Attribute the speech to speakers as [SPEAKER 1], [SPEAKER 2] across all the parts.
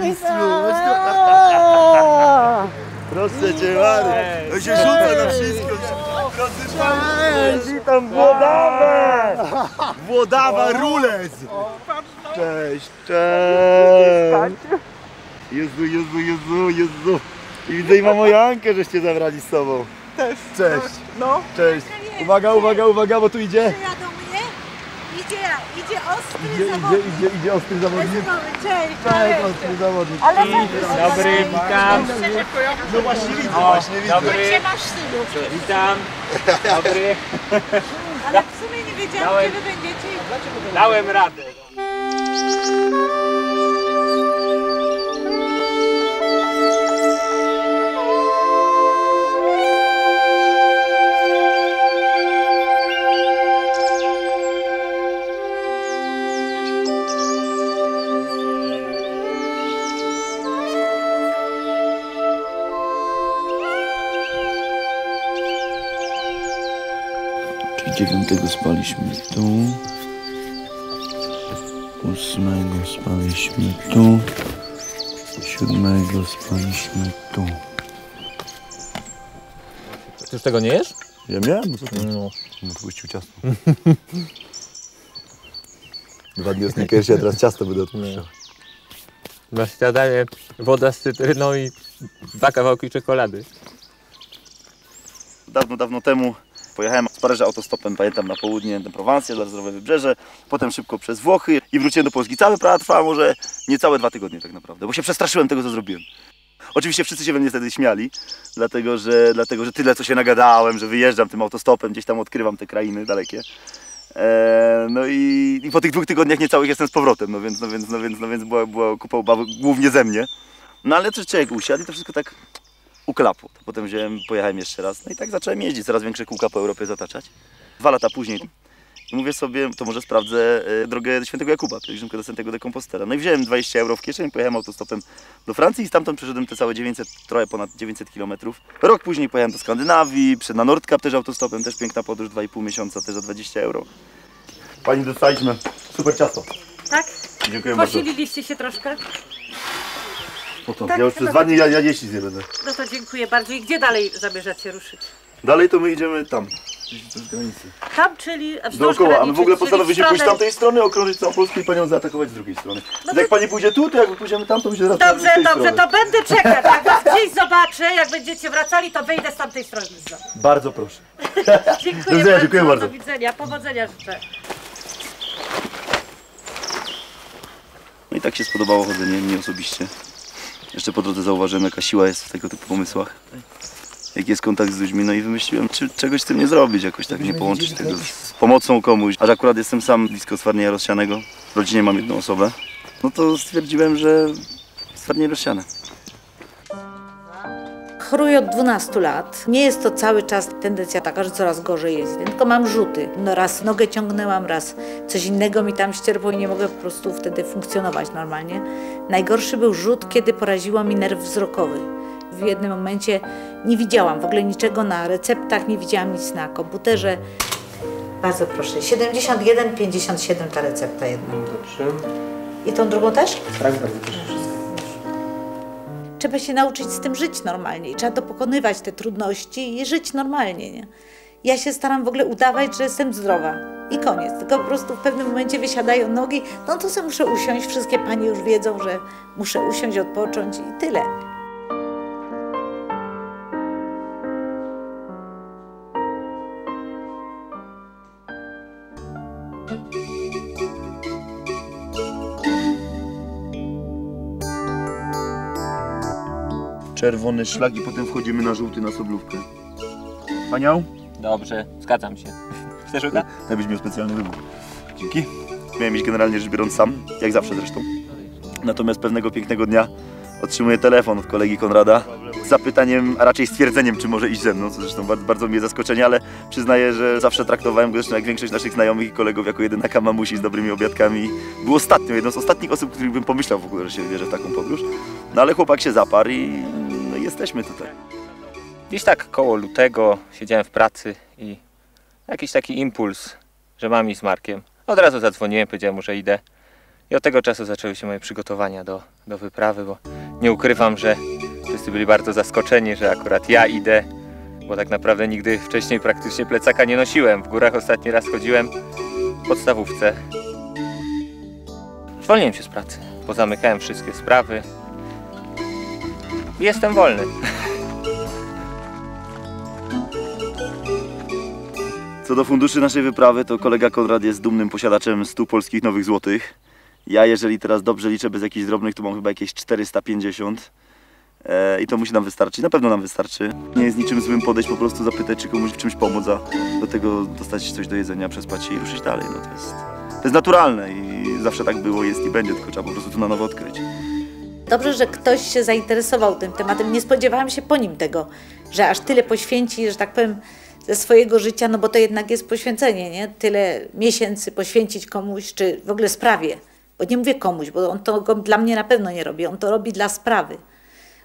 [SPEAKER 1] Mistrzu, chodź tu. Proszę cię, Marek. On się rzuca na wszystko. Drodzy Państwo, witam Włodawę! Włodawa Rules! Cześć, cześć! Jezu, Jezu, Jezu, Jezu! I widzę i mamo Jankę, żeście zabrali z sobą.
[SPEAKER 2] Też.
[SPEAKER 1] Cześć,
[SPEAKER 2] No.
[SPEAKER 1] cześć. Uwaga, uwaga, uwaga, bo tu idzie.
[SPEAKER 3] Idzie, idzie ostry
[SPEAKER 1] Idzie, idzie,
[SPEAKER 3] zawodnik.
[SPEAKER 1] idzie, idzie ostry zawodnik.
[SPEAKER 3] Cześć,
[SPEAKER 1] Cześć, ostry zawodnik.
[SPEAKER 3] Ale
[SPEAKER 4] Dobry, witam.
[SPEAKER 1] No właśnie widzę, właśnie widzę.
[SPEAKER 4] Dobry,
[SPEAKER 3] masz synu.
[SPEAKER 4] witam. Dobry.
[SPEAKER 3] Ale w sumie nie wiedziałam,
[SPEAKER 4] Dałem.
[SPEAKER 3] wy będziecie.
[SPEAKER 4] Dałem radę.
[SPEAKER 1] Dziewiątego spaliśmy tu. Ósmego spaliśmy tu. Siódmego spaliśmy tu.
[SPEAKER 4] Ty już tego nie jesz?
[SPEAKER 1] Ja miałem?
[SPEAKER 4] No.
[SPEAKER 1] No, puścił ciasto. Dwa dni o Snickersie, a teraz ciasto będę odpuszczał.
[SPEAKER 4] Na śniadanie woda z cytryną i dwa kawałki czekolady.
[SPEAKER 5] dawno, dawno temu pojechałem z Paryża autostopem, pamiętam, na południe, na Prowancję, Lazarowe Wybrzeże, potem szybko przez Włochy i wróciłem do Polski. Cała praca trwała może niecałe dwa tygodnie tak naprawdę, bo się przestraszyłem tego, co zrobiłem. Oczywiście wszyscy się we mnie wtedy śmiali, dlatego że, dlatego, że tyle, co się nagadałem, że wyjeżdżam tym autostopem, gdzieś tam odkrywam te krainy dalekie. Eee, no i, i po tych dwóch tygodniach niecałych jestem z powrotem, no więc, no więc, no więc, no więc była, była kupa obawy głównie ze mnie. No ale też człowiek usiadł i to wszystko tak uklapło. To potem wziąłem, pojechałem jeszcze raz, no i tak zacząłem jeździć, coraz większe kółka po Europie zataczać. Dwa lata później i mówię sobie, to może sprawdzę e, drogę do Świętego Jakuba, pielgrzymkę do Świętego de Compostela. No i wziąłem 20 euro w kieszeni, pojechałem autostopem do Francji i stamtąd przeszedłem te całe 900, trochę ponad 900 kilometrów. Rok później pojechałem do Skandynawii, przed na Nordkap też autostopem, też piękna podróż, 2,5 miesiąca, też za 20 euro. Pani dostaliśmy super ciasto.
[SPEAKER 3] Tak?
[SPEAKER 5] Dziękuję bardzo.
[SPEAKER 3] Posililiście się troszkę? Tak,
[SPEAKER 5] ja już przez
[SPEAKER 3] chyba
[SPEAKER 5] dwa dni ja, ja nie będę.
[SPEAKER 3] No to dziękuję bardzo. I gdzie dalej zamierzacie ruszyć?
[SPEAKER 5] Dalej to my idziemy tam. Z granicy.
[SPEAKER 3] Tam, czyli wzdłuż
[SPEAKER 5] Dookoła, a my w ogóle postanowiliśmy pójść z tamtej strony, okrążyć całą Polskę i panią zaatakować z drugiej strony.
[SPEAKER 3] No
[SPEAKER 5] No jak
[SPEAKER 3] to-
[SPEAKER 5] pani pójdzie tu, to jak my pójdziemy tam, to my się zaraz
[SPEAKER 3] Dobrze,
[SPEAKER 5] z tej
[SPEAKER 3] dobrze,
[SPEAKER 5] strony.
[SPEAKER 3] to będę czekać. Jak was gdzieś zobaczę, jak będziecie wracali, to wyjdę z tamtej strony znowu.
[SPEAKER 5] Bardzo proszę.
[SPEAKER 3] Dziękuję
[SPEAKER 5] Do widzenia, dziękuję bardzo.
[SPEAKER 3] Do widzenia, powodzenia życzę.
[SPEAKER 5] No i tak się spodobało chodzenie mnie osobiście. Jeszcze po drodze zauważyłem, jaka siła jest w tego typu pomysłach. Jaki jest kontakt z ludźmi, no i wymyśliłem, czy czegoś z tym nie zrobić, jakoś tak nie połączyć tego z pomocą komuś. A że akurat jestem sam blisko Stwarnieja Rozsianego, w rodzinie mam jedną osobę, no to stwierdziłem, że Stwarnieje Rozsiane.
[SPEAKER 6] Choruję od 12 lat. Nie jest to cały czas tendencja taka, że coraz gorzej jest, tylko mam rzuty. No raz nogę ciągnęłam, raz coś innego mi tam ścierpło i nie mogę po prostu wtedy funkcjonować normalnie. Najgorszy był rzut, kiedy poraziło mi nerw wzrokowy. W jednym momencie nie widziałam w ogóle niczego na receptach, nie widziałam nic na komputerze. Bardzo proszę, 71, 57 ta recepta jedna.
[SPEAKER 4] Dobrze.
[SPEAKER 6] I tą drugą też?
[SPEAKER 4] Tak, bardzo proszę.
[SPEAKER 6] Trzeba się nauczyć z tym żyć normalnie. i Trzeba to pokonywać, te trudności i żyć normalnie. Nie? Ja się staram w ogóle udawać, że jestem zdrowa. I koniec. Tylko po prostu w pewnym momencie wysiadają nogi, no to sobie muszę usiąść. Wszystkie panie już wiedzą, że muszę usiąść, odpocząć i tyle.
[SPEAKER 5] Czerwony szlak i potem wchodzimy na żółty na soblówkę. Paniał?
[SPEAKER 4] Dobrze, zgadzam się. Chcesz uda?
[SPEAKER 5] Tak byś miał specjalny wybór. Dzięki. Miałem iść generalnie rzecz biorąc sam, jak zawsze zresztą. Natomiast pewnego pięknego dnia otrzymuję telefon od kolegi Konrada z zapytaniem, a raczej stwierdzeniem, czy może iść ze mną, co zresztą bardzo, bardzo mnie zaskoczenie, ale przyznaję, że zawsze traktowałem go zresztą jak większość naszych znajomych i kolegów jako jedynaka mamusi z dobrymi obiadkami. Był ostatnią, jedną z ostatnich osób, których bym pomyślał w ogóle, że się wybierze w taką podróż. No ale chłopak się zaparł i jesteśmy tutaj.
[SPEAKER 4] Gdzieś tak koło lutego siedziałem w pracy i jakiś taki impuls, że mam iść z Markiem. Od razu zadzwoniłem, powiedziałem mu, że idę. I od tego czasu zaczęły się moje przygotowania do, do wyprawy, bo nie ukrywam, że wszyscy byli bardzo zaskoczeni, że akurat ja idę, bo tak naprawdę nigdy wcześniej praktycznie plecaka nie nosiłem. W górach ostatni raz chodziłem w podstawówce. Zwolniłem się z pracy, pozamykałem wszystkie sprawy. Jestem wolny.
[SPEAKER 7] Co do funduszy naszej wyprawy, to kolega Konrad jest dumnym posiadaczem 100 polskich nowych złotych. Ja, jeżeli teraz dobrze liczę bez jakichś drobnych, to mam chyba jakieś 450. E, I to musi nam wystarczyć. Na pewno nam wystarczy. Nie jest niczym złym podejść, po prostu zapytać, czy komuś w czymś pomóc, a do tego dostać coś do jedzenia, przespać się i ruszyć dalej. No to jest, to jest naturalne i zawsze tak było, jest i będzie, tylko trzeba po prostu to na nowo odkryć.
[SPEAKER 6] Dobrze, że ktoś się zainteresował tym tematem. Nie spodziewałam się po nim tego, że aż tyle poświęci, że tak powiem, ze swojego życia, no bo to jednak jest poświęcenie, nie? Tyle miesięcy poświęcić komuś, czy w ogóle sprawie. Bo nie mówię komuś, bo on to dla mnie na pewno nie robi. On to robi dla sprawy.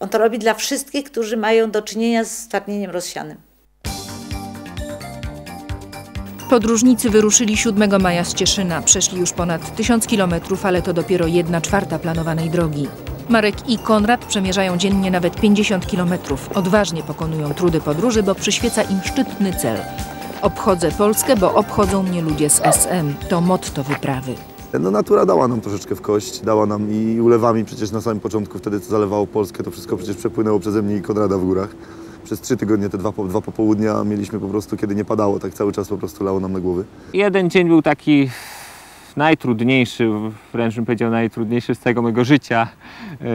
[SPEAKER 6] On to robi dla wszystkich, którzy mają do czynienia z stwardnieniem rozsianym.
[SPEAKER 8] Podróżnicy wyruszyli 7 maja z Cieszyna. Przeszli już ponad 1000 kilometrów, ale to dopiero jedna czwarta planowanej drogi. Marek i Konrad przemierzają dziennie nawet 50 kilometrów. Odważnie pokonują trudy podróży, bo przyświeca im szczytny cel. Obchodzę Polskę, bo obchodzą mnie ludzie z SM. To motto wyprawy.
[SPEAKER 5] No natura dała nam troszeczkę w kość, dała nam i ulewami przecież na samym początku, wtedy co zalewało Polskę, to wszystko przecież przepłynęło przeze mnie i Konrada w górach. Przez trzy tygodnie, te dwa, po- dwa popołudnia mieliśmy po prostu, kiedy nie padało, tak cały czas po prostu lało nam na głowy.
[SPEAKER 4] Jeden dzień był taki najtrudniejszy, wręcz bym powiedział najtrudniejszy z całego mojego życia. E,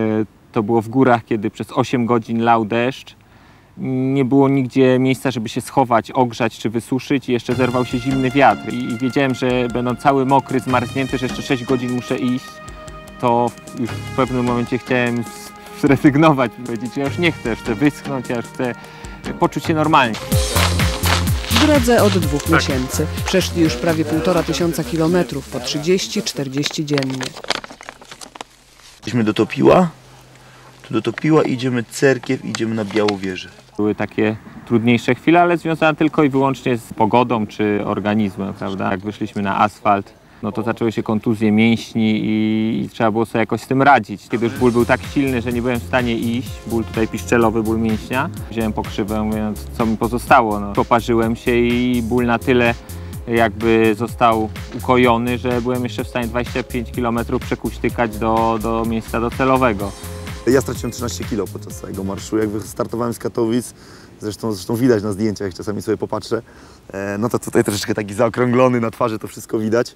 [SPEAKER 4] To było w górach, kiedy przez 8 godzin lał deszcz. Nie było nigdzie miejsca, żeby się schować, ogrzać czy wysuszyć i jeszcze zerwał się zimny wiatr. I wiedziałem, że będąc cały mokry, zmarznięty, że jeszcze 6 godzin muszę iść, to już w pewnym momencie chciałem zrezygnować, powiedzieć, że ja już nie chcę, chcę wyschnąć, ja już chcę poczuć się normalnie.
[SPEAKER 9] W drodze od dwóch miesięcy. Przeszli już prawie półtora tysiąca kilometrów, po 30-40 dziennie.
[SPEAKER 7] Idziemy do Topiła, tu do Topiła idziemy Cerkiew, idziemy na Białowieżę.
[SPEAKER 4] Były takie trudniejsze chwile, ale związane tylko i wyłącznie z pogodą czy organizmem, prawda? Jak wyszliśmy na asfalt, no to zaczęły się kontuzje mięśni i, i trzeba było sobie jakoś z tym radzić. Kiedy już ból był tak silny, że nie byłem w stanie iść, ból tutaj piszczelowy, ból mięśnia, wziąłem pokrzywę, mówiąc, co mi pozostało. No. Poparzyłem się i ból na tyle jakby został ukojony, że byłem jeszcze w stanie 25 km przekuśtykać do, do miejsca docelowego.
[SPEAKER 5] Ja straciłem 13 kilo podczas całego marszu. Jak startowałem z Katowic, zresztą, zresztą widać na zdjęciach, czasami sobie popatrzę, e, no to tutaj troszeczkę taki zaokrąglony na twarzy to wszystko widać.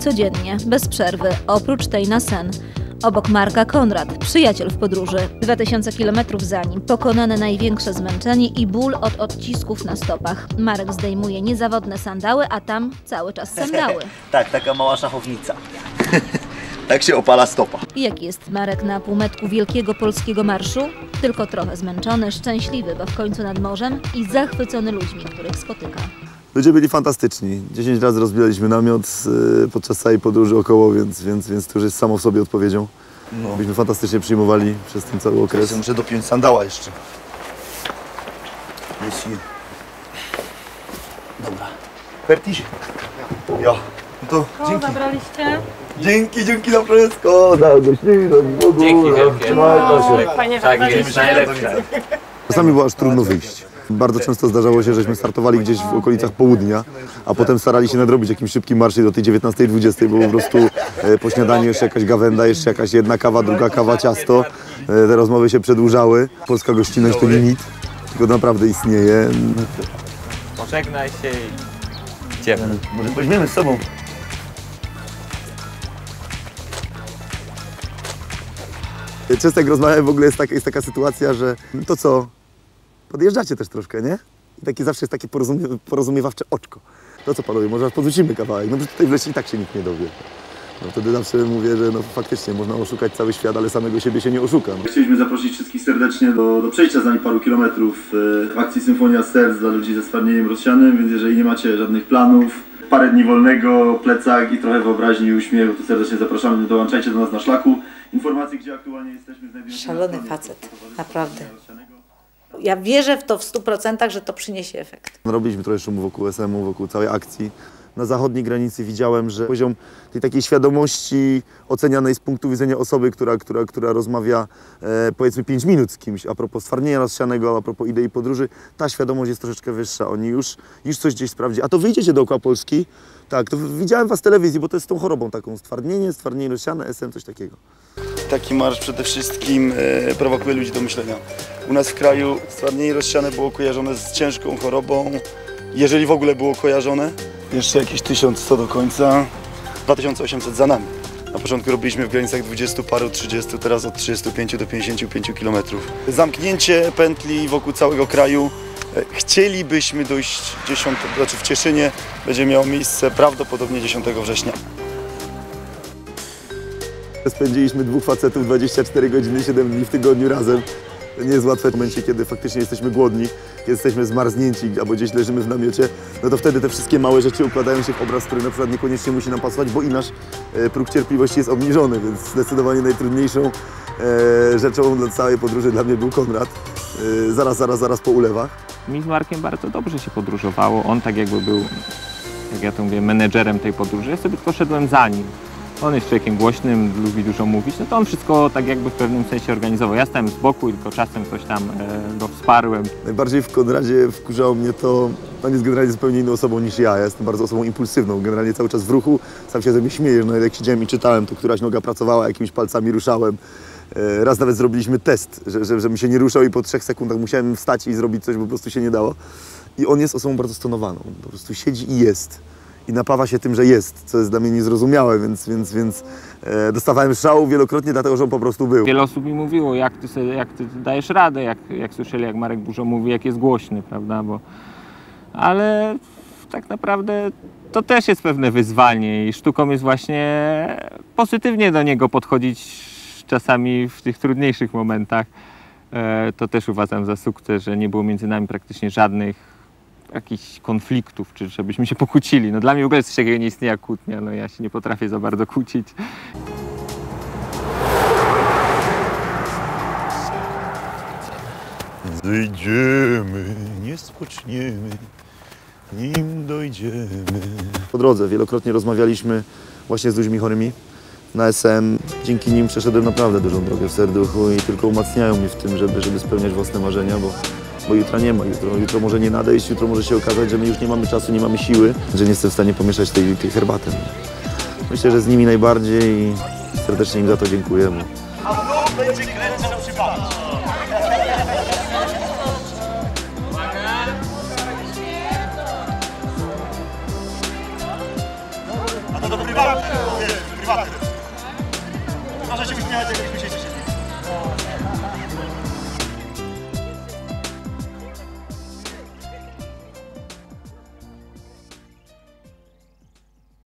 [SPEAKER 10] Codziennie, bez przerwy, oprócz tej na sen. Obok Marka Konrad, przyjaciel w podróży. 2000 km za nim, pokonane największe zmęczenie i ból od odcisków na stopach. Marek zdejmuje niezawodne sandały, a tam cały czas sandały.
[SPEAKER 7] Tak, taka mała szachownica. tak się opala stopa.
[SPEAKER 10] Jaki jest Marek na półmetku wielkiego polskiego marszu? Tylko trochę zmęczony, szczęśliwy, bo w końcu nad morzem i zachwycony ludźmi, których spotyka.
[SPEAKER 5] Ludzie byli fantastyczni. 10 razy rozbijaliśmy namiot y, podczas całej podróży około, więc, więc, więc to już jest samo w sobie odpowiedzią.
[SPEAKER 7] No.
[SPEAKER 5] Byliśmy fantastycznie przyjmowali przez ten cały okres.
[SPEAKER 7] muszę dopiąć sandała jeszcze. Jest je. Dobra. Pertiś? Ja. No to dzięki.
[SPEAKER 3] zabraliście?
[SPEAKER 5] Dzięki, dzięki za wszystko. W ogóle.
[SPEAKER 4] Dzięki.
[SPEAKER 5] Trzymajcie się.
[SPEAKER 3] Fajnie,
[SPEAKER 4] Tak,
[SPEAKER 3] że
[SPEAKER 4] jest najlepsze.
[SPEAKER 5] Czasami było aż trudno wyjść. Bardzo często zdarzało się, żeśmy startowali gdzieś w okolicach południa, a potem starali się nadrobić jakimś szybkim marszem do tej 19-20, bo po prostu e, po śniadaniu jeszcze jakaś gawenda, jeszcze jakaś jedna kawa, druga kawa, ciasto. E, Te rozmowy się przedłużały. Polska gościnność to nie nic, tylko naprawdę istnieje.
[SPEAKER 4] Pożegnaj się i idziemy.
[SPEAKER 7] Może weźmiemy z sobą.
[SPEAKER 5] Często jak rozmawiam w ogóle jest taka, jest taka sytuacja, że to co, podjeżdżacie też troszkę, nie? I takie zawsze jest takie porozumie, porozumiewawcze oczko. To co panowie, może aż podrzucimy kawałek, no przecież tutaj w lesie i tak się nikt nie dowie. No wtedy zawsze mówię, że no faktycznie można oszukać cały świat, ale samego siebie się nie oszuka. No.
[SPEAKER 7] Chcieliśmy zaprosić wszystkich serdecznie do, do przejścia z nami paru kilometrów e, w akcji Symfonia Serc dla ludzi ze stwardnieniem rozsianym, więc jeżeli nie macie żadnych planów, parę dni wolnego, plecak i trochę wyobraźni i uśmiechu, to serdecznie zapraszamy, dołączajcie do nas na szlaku. Informacje, gdzie aktualnie jesteśmy, na
[SPEAKER 6] Szalony facet, naprawdę. Ja wierzę w to w 100%, że to przyniesie efekt.
[SPEAKER 5] Robiliśmy trochę szumu wokół SM-u, wokół całej akcji. na zachodniej granicy widziałem, że poziom tej takiej świadomości ocenianej z punktu widzenia osoby, która, która, która rozmawia e, powiedzmy 5 minut z kimś a propos stwardnienia rozsianego, a propos idei podróży, ta świadomość jest troszeczkę wyższa. Oni już, już coś gdzieś sprawdzi. A to wyjdziecie dookoła Polski, tak, to widziałem was w telewizji, bo to jest tą chorobą taką, stwardnienie, stwardnienie rozsiane, SM, coś takiego.
[SPEAKER 7] Taki marsz przede wszystkim e, prowokuje ludzi do myślenia. U nas w kraju stwardnienie rozsiane było kojarzone z ciężką chorobą, jeżeli w ogóle było kojarzone. Jeszcze jakieś 1100 do końca, 2800 za nami. Na początku robiliśmy w granicach 20 paru, 30, teraz od 35 do 55 km. Zamknięcie pętli wokół całego kraju. E, Chcielibyśmy dojść 10, znaczy w Cieszynie będzie miało miejsce prawdopodobnie 10 września.
[SPEAKER 5] Spędziliśmy dwóch facetów 24 godziny, 7 dni w tygodniu razem. To nie jest łatwe w momencie, kiedy faktycznie jesteśmy głodni, kiedy jesteśmy zmarznięci albo gdzieś leżymy w namiocie, no to wtedy te wszystkie małe rzeczy układają się w obraz, który na przykład niekoniecznie musi nam pasować, bo i nasz e, próg cierpliwości jest obniżony, więc zdecydowanie najtrudniejszą e, rzeczą dla całej podróży dla mnie był Konrad. E, zaraz, zaraz, zaraz po ulewach.
[SPEAKER 4] Mi z Markiem bardzo dobrze się podróżowało. On tak jakby był, jak ja to mówię, menedżerem tej podróży. Ja sobie tylko szedłem za nim. On jest człowiekiem głośnym, lubi dużo mówić, no to on wszystko tak jakby w pewnym sensie organizował. Ja stałem z boku tylko czasem coś tam e, go wsparłem.
[SPEAKER 5] Najbardziej w Konradzie wkurzało mnie to, on jest generalnie zupełnie inną osobą niż ja. Ja jestem bardzo osobą impulsywną, generalnie cały czas w ruchu, sam się ze mnie śmieję, no jak siedziałem i czytałem, to któraś noga pracowała, jakimiś palcami ruszałem. E, Raz nawet zrobiliśmy test, że, że, że mi się nie ruszał i po trzech sekundach musiałem wstać i zrobić coś, bo po prostu się nie dało. I on jest osobą bardzo stonowaną, po prostu siedzi i jest. I napawa się tym, że jest, co jest dla mnie niezrozumiałe, więc, więc, więc e, dostawałem szału wielokrotnie, dlatego że on po prostu był.
[SPEAKER 4] Wiele osób mi mówiło, jak ty, sobie, jak ty dajesz radę, jak, jak słyszeli, jak Marek dużo mówi, jak jest głośny, prawda? Bo... Ale tak naprawdę to też jest pewne wyzwanie i sztuką jest właśnie pozytywnie do niego podchodzić czasami w tych trudniejszych momentach. E, To też uważam za sukces, że nie było między nami praktycznie żadnych jakichś konfliktów, czy żebyśmy się pokłócili. No dla mnie w ogóle coś takiego nie istnieje jak kłótnia, no ja się nie potrafię za bardzo kłócić.
[SPEAKER 5] Zejdziemy, nie spoczniemy, nim dojdziemy. Po drodze wielokrotnie rozmawialiśmy właśnie z ludźmi chorymi na SM. Dzięki nim przeszedłem naprawdę dużą drogę w serduchu i tylko umacniają mnie w tym, żeby, żeby spełniać własne marzenia, bo, bo jutra nie ma. Jutro, jutro może nie nadejść, jutro może się okazać, że my już nie mamy czasu, nie mamy siły, że nie jestem w stanie pomieszać tej, tej herbaty. Myślę, że z nimi najbardziej i serdecznie im za to dziękuję. Bo...
[SPEAKER 7] A będzie kręcone przypadek.